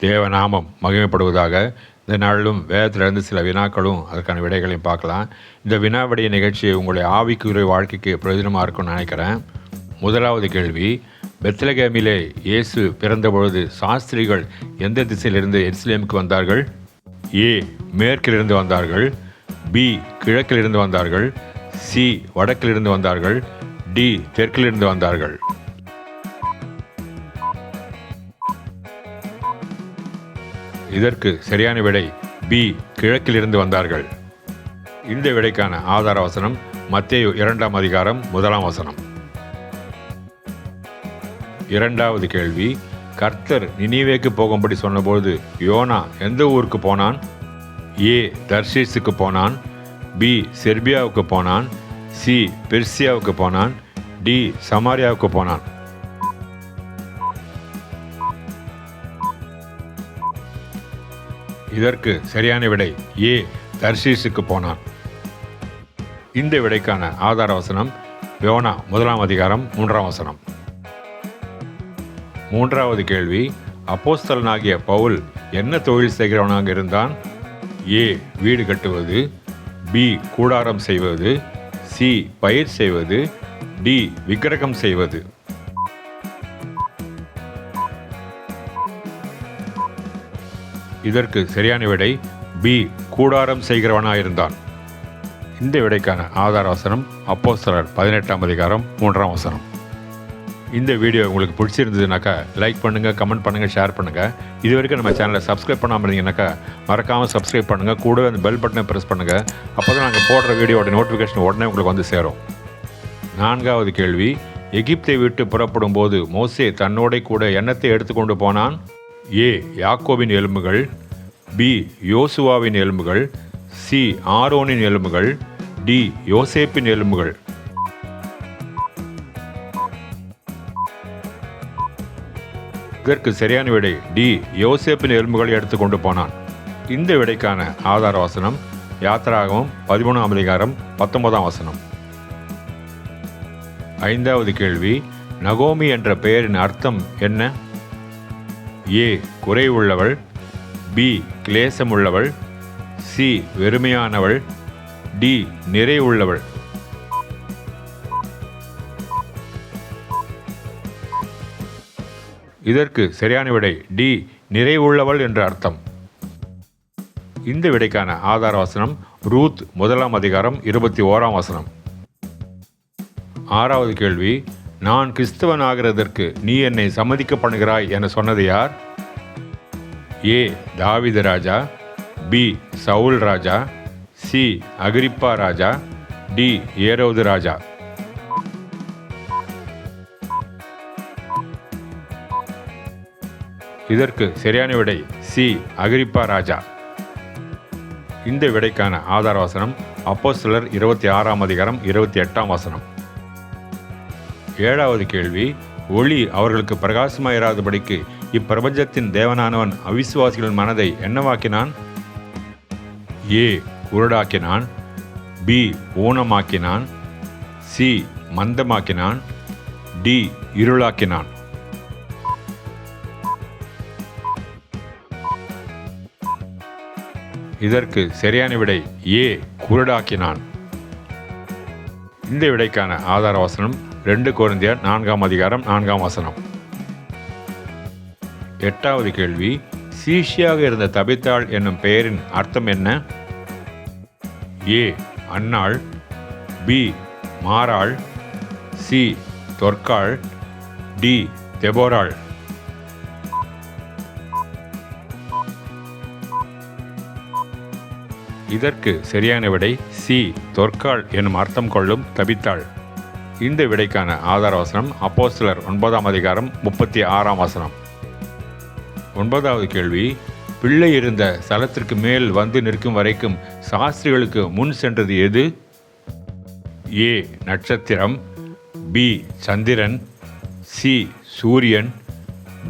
தேவநாமம் மகிமைப்படுவதாக இந்த நாளிலும் வேதத்திலிருந்து சில வினாக்களும் அதற்கான விடைகளையும் பார்க்கலாம். இந்த வினாவிடைய நிகழ்ச்சி உங்களுடைய ஆவிக்குரிய வாழ்க்கைக்கு பிரயோஜனமாக இருக்கும்னு நினைக்கிறேன். முதலாவது கேள்வி பெத்லகேமிலே இயேசு பிறந்தபொழுது சாஸ்திரிகள் எந்த திசையிலிருந்து எருசலேமுக்கு வந்தார்கள்? ஏ மேற்கிலிருந்து வந்தார்கள். பி கிழக்கிலிருந்து வந்தார்கள். சி வடக்கிலிருந்து வந்தார்கள். டி தெற்கிலிருந்து வந்தார்கள். இதற்கு சரியான விடை பி. கிழக்கிலிருந்து வந்தார்கள். இந்த விடைக்கான ஆதார வசனம் மத்தேயு இரண்டாம் அதிகாரம் முதலாம் வசனம். இரண்டாவது கேள்வி கர்த்தர் நினிவேக்கு போகும்படி சொன்னபோது யோனா எந்த ஊருக்கு போனான்? ஏ. தர்ஷீஸுக்கு போனான். பி. செர்பியாவுக்கு போனான். சி. பெர்சியாவுக்கு போனான். டி. சமாரியாவுக்கு போனான். இதற்கு சரியான விடை ஏ தர்ஷீஸுக்கு போனான். இந்த விடைக்கான ஆதார வசனம் யோனா முதலாம் அதிகாரம் மூன்றாம் வசனம். மூன்றாவது கேள்வி அப்போஸ்தலனாகிய பவுல் என்ன தொழில் செய்கிறவனாக இருந்தான்? ஏ வீடு கட்டுவது பி கூடாரம் செய்வது சி பயிர் செய்வது டி விக்கிரகம் செய்வது. இதற்கு சரியான விடை பி. கூடாரம் செய்கிறவனாயிருந்தான். இந்த விடைக்கான ஆதார வசனம் அப்போஸ்தலர் பதினெட்டாம் அதிகாரம் மூன்றாம் வசனம். இந்த வீடியோ உங்களுக்கு பிடிச்சிருந்ததுனாக்கா லைக் பண்ணுங்கள் கமெண்ட் பண்ணுங்கள் ஷேர் பண்ணுங்கள் இது வரைக்கும் நம்ம சேனலை சப்ஸ்கிரைப் பண்ணாமல் இருந்தீங்கன்னாக்கா மறக்காமல் சப்ஸ்கிரைப் பண்ணுங்கள் கூடவே அந்த பெல் பட்டனை ப்ரெஸ் பண்ணுங்கள் அப்போ தான் நாங்கள் போடுற வீடியோட நோட்டிஃபிகேஷன் உடனே உங்களுக்கு வந்து சேரும். நான்காவது கேள்வி எகிப்தை விட்டு புறப்படும் போது மோசே தன்னோட கூட எண்ணத்தை எடுத்துக்கொண்டு போனான்? ஏ. யாக்கோவின் எலும்புகள் பி. யோசுவாவின் எலும்புகள் சி. ஆரோனின் எலும்புகள் டி. யோசேப்பின் எலும்புகள். இதற்கு சரியான விடை டி. யோசேப்பின் எலும்புகளை எடுத்துக்கொண்டு போனான். இந்த விடைக்கான ஆதார வசனம் யாத்திராகமம் பதிமூணாம் அதிகாரம் பத்தொன்பதாம் வசனம். ஐந்தாவது கேள்வி நகோமி என்ற பெயரின் அர்த்தம் என்ன? ஏ குறை உள்ளவள் பி கிளேசம் உள்ளவள் சி வெறுமையானவள். டி நிறைவுள்ளவள். இதற்கு சரியான விடை டி நிறைவுள்ளவள் என்ற அர்த்தம். இந்த விடைக்கான ஆதார வசனம் ரூத் முதலாம் அதிகாரம் இருபத்தி ஓராம் வசனம். ஆறாவது கேள்வி நான் கிறிஸ்தவன் ஆகிறதற்கு நீ என்னை சம்மதிக்க பண்ணுகிறாய் என சொன்னது யார்? ஏ. தாவித ராஜா. பி. சவுல் ராஜா. சி. அகிரிப்பா ராஜா. டி. ஏரோது ராஜா. இதற்கு சரியான விடை சி. அகிரிப்பா ராஜா. இந்த விடைக்கான ஆதார வசனம் அப்போஸ்தலர் இருபத்தி ஆறாம் அதிகாரம் இருபத்தி எட்டாம் வசனம். ஏழாவது கேள்வி ஒளி அவர்களுக்கு பிரகாசமாயிராதபடிக்கு இப்பிரபஞ்சத்தின் தேவனானவன் அவிசுவாசிகளின் மனதை என்னவாக்கினான்? ஏ குருடாக்கினான் பி ஊனமாக்கினான். சி மந்தமாக்கினான். டி இருளாக்கினான். இதற்கு சரியான விடை ஏ குருடாக்கினான். இந்த விடைக்கான ஆதார வசனம் ரெண்டு குழந்தையர் நான்காம் அதிகாரம் நான்காம் வசனம். எட்டாவது கேள்வி சீஷியாக இருந்த தபித்தாள் என்னும் பெயரின் அர்த்தம் என்ன? ஏ அன்னாள் பி மாறாள் சி தொற்காள் டி தெபோராள். இதற்கு சரியான விடை சி தொற்காள் எனும் அர்த்தம் கொள்ளும் தபித்தாள். இந்த விடைக்கான ஆதார வசனம் அப்போஸ்தலர் ஒன்பதாம் அதிகாரம் முப்பத்தி ஆறாம் வசனம். ஒன்பதாவது கேள்வி பிள்ளை இருந்த ஸ்தலத்திற்கு மேல் வந்து நிற்கும் வரைக்கும் சாஸ்திரிகளுக்கு முன் சென்றது எது? ஏ நட்சத்திரம் பி சந்திரன் சி சூரியன்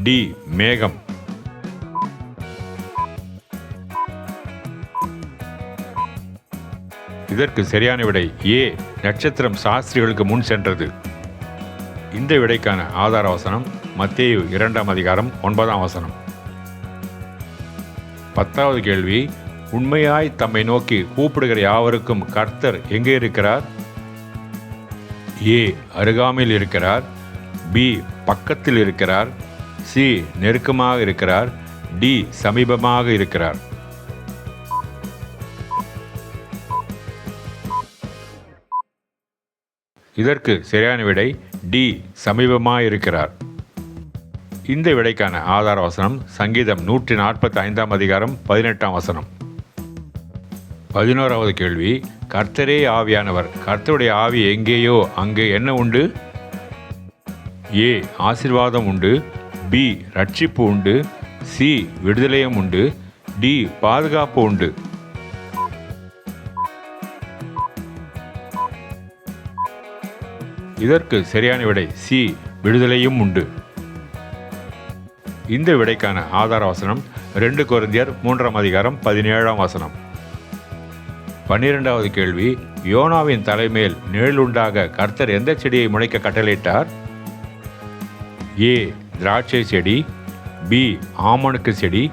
டி மேகம். இதற்கு சரியான விடை ஏ. நட்சத்திரம் சாஸ்திரிகளுக்கு முன் சென்றது. இந்த விடைக்கான ஆதார வசனம் மத்தேயு இரண்டாம் அதிகாரம் ஒன்பதாம் வசனம். பத்தாவது கேள்வி உண்மையாய் தம்மை நோக்கி கூப்பிடுகிற யாவருக்கும் கர்த்தர் எங்கே இருக்கிறார்? ஏ. அருகாமையில் இருக்கிறார். பி. பக்கத்தில் இருக்கிறார். சி. நெருக்கமாக இருக்கிறார். டி. சமீபமாக இருக்கிறார். இதற்கு சரியான விடை டி. சமீபமாக இருக்கிறார் இந்த விடைக்கான ஆதார வசனம் சங்கீதம் நூற்றி நாற்பத்தி ஐந்தாம் அதிகாரம் பதினெட்டாம் வசனம். பதினோராவது கேள்வி கர்த்தரே ஆவியானவர் கர்த்தருடைய ஆவி எங்கேயோ அங்கே என்ன உண்டு? ஏ. ஆசிர்வாதம் உண்டு பி. ரட்சிப்பு உண்டு சி. விடுதலையும் உண்டு டி. பாதுகாப்பு உண்டு. இதற்கு சரியான விடை சி விடுதலையும் உண்டு. இந்த விடைக்கான ஆதார வசனம் ரெண்டு கொரிந்தியர் மூன்றாம் அதிகாரம் பதினேழாம் வசனம். பன்னிரெண்டாவது கேள்வி யோனாவின் தலைமேல் நிழலுண்டாக கர்த்தர் எந்த செடியை முளைக்க கட்டளையிட்டார்? ஏ திராட்சை செடி பி ஆமணுக்கு செடி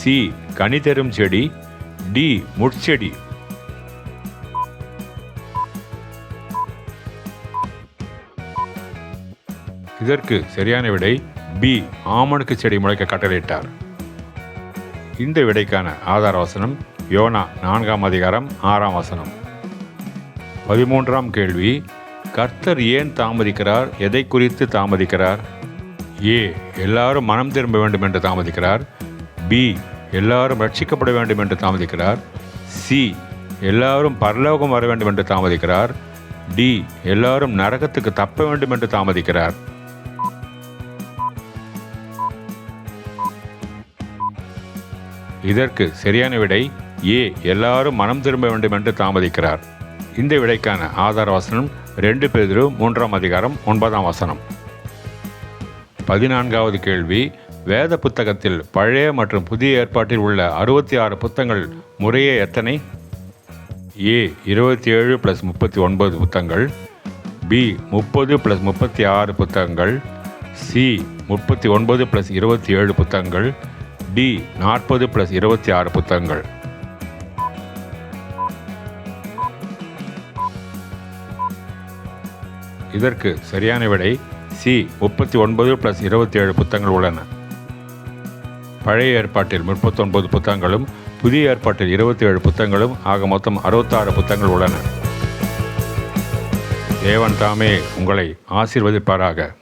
சி கனி தரும் செடி டி முட்செடி இதற்கு சரியான விடை பி. ஆமணுக்கு செடி முளைக்க கட்டளையிட்டார். இந்த விடைக்கான ஆதார வசனம் யோனா நான்காம் அதிகாரம் ஆறாம் வசனம். பதிமூன்றாம் கேள்வி கர்த்தர் ஏன் தாமதிக்கிறார்? எதை குறித்து தாமதிக்கிறார்? ஏ. எல்லாரும் மனம் திரும்ப வேண்டும் என்று தாமதிக்கிறார். பி. எல்லாரும் ரட்சிக்கப்பட வேண்டும் என்று தாமதிக்கிறார். சி. எல்லாரும் பரலோகம் வர வேண்டும் என்று தாமதிக்கிறார். டி. எல்லாரும் நரகத்துக்கு தப்ப வேண்டும் என்று தாமதிக்கிறார். இதற்கு சரியான விடை ஏ எல்லாரும் மனம் திரும்ப வேண்டும் என்று தாமதிக்கிறார். இந்த விடைக்கான ஆதார வசனம் ரெண்டு பேதிரு மூன்றாம் அதிகாரம் ஒன்பதாம் வசனம். பதினான்காவது கேள்வி வேத புத்தகத்தில் பழைய மற்றும் புதிய ஏற்பாட்டில் உள்ள அறுபத்தி ஆறு புத்தகங்கள் முறையே எத்தனை? ஏ இருபத்தி ஏழு ப்ளஸ் முப்பத்தி ஒன்பது புத்தகங்கள். பி முப்பது ப்ளஸ் முப்பத்தி ஆறு புத்தகங்கள். சி முப்பத்தி ஒன்பது ப்ளஸ் இருபத்தி ஏழு புத்தகங்கள். டி நாற்பது ப்ளஸ் இருபத்தி ஆறு புத்தகங்கள். இதற்கு சரியான விடை சி முப்பத்தி ஒன்பது ப்ளஸ் இருபத்தி ஏழு புத்தகங்கள் உள்ளன. பழைய ஏற்பாட்டில் முப்பத்தொன்பது புத்தகங்களும் புதிய ஏற்பாட்டில் இருபத்தி ஏழு புத்தகங்களும் ஆக மொத்தம் அறுபத்தாறு புத்தகங்கள் உள்ளன. தேவன் தாமே உங்களை ஆசீர்வதிப்பாராக.